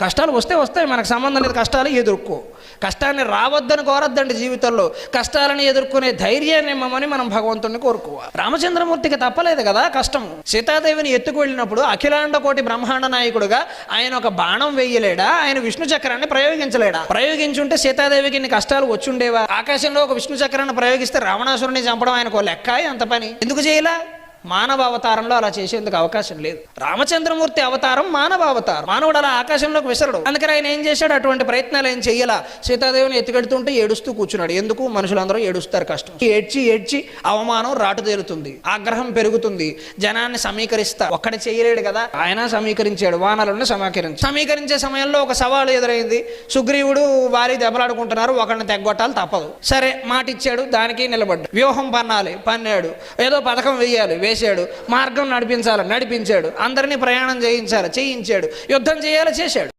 కష్టాలు వస్తే వస్తాయి మనకు సంబంధం లేదు కష్టాలు ఎదుర్కో. కష్టాన్ని రావద్దని కోరద్దండి జీవితంలో. కష్టాలను ఎదుర్కొనే ధైర్యాన్ని ఇమ్మని మనం భగవంతుడిని కోరుకోవాలి. రామచంద్రమూర్తికి తప్పలేదు కదా కష్టం సీతాదేవిని ఎత్తుకు వెళ్ళినప్పుడు అఖిలాండ కోటి బ్రహ్మాండ నాయకుడుగా ఆయన ఒక బాణం వేయలేడా? ఆయన విష్ణు చక్రాన్ని ప్రయోగించలేడా? ప్రయోగించుంటే సీతాదేవికి ఇన్ని కష్టాలు వచ్చుండేవా? ఆకాశంలో ఒక విష్ణు చక్రాన్ని ప్రయోగిస్తే రావణాసురుని చంపడం ఆయనకు లెక్క అంత పని. ఎందుకు చేయలే? మానవ అవతారంలో అలా చేసేందుకు అవకాశం లేదు. రామచంద్రమూర్తి అవతారం మానవ అవతారం మానవుడు అలా ఆకాశంలోకి విసరడు. అందుకని ఆయన ఏం చేశాడు? అటువంటి ప్రయత్నాలు ఏం చేయాలా సీతాదేవిని ఎత్తుకెడుతుంటే ఏడుస్తూ కూర్చున్నాడు. ఎందుకు? మనుషులందరూ ఏడుస్తారు కష్టం. ఏడ్చి ఏడ్చి అవమానం రాటు తేలుతుంది. ఆగ్రహం పెరుగుతుంది. జనాన్ని సమీకరిస్తా. ఒక్కడి చేయలేడు కదా? ఆయన సమీకరించాడు. వానరులను సమీకరించి. సమీకరించే సమయంలో ఒక సవాలు ఎదురైంది. సుగ్రీవుడు వారి దెబ్బలాడుకుంటున్నారు. ఒకరిని తెగ్గొట్టాలి తప్పదు. సరే మాట ఇచ్చాడు దానికి నిలబడ్డాడు. వ్యూహం పన్నాలి. పన్నాడు. ఏదో పథకం వేయాలి చేశాడు. మార్గం నడిపించాలి. నడిపించాడు. అందరినీ ప్రయాణం చేయించాలి. చేయించాడు. యుద్ధం చేయాలి. చేశాడు.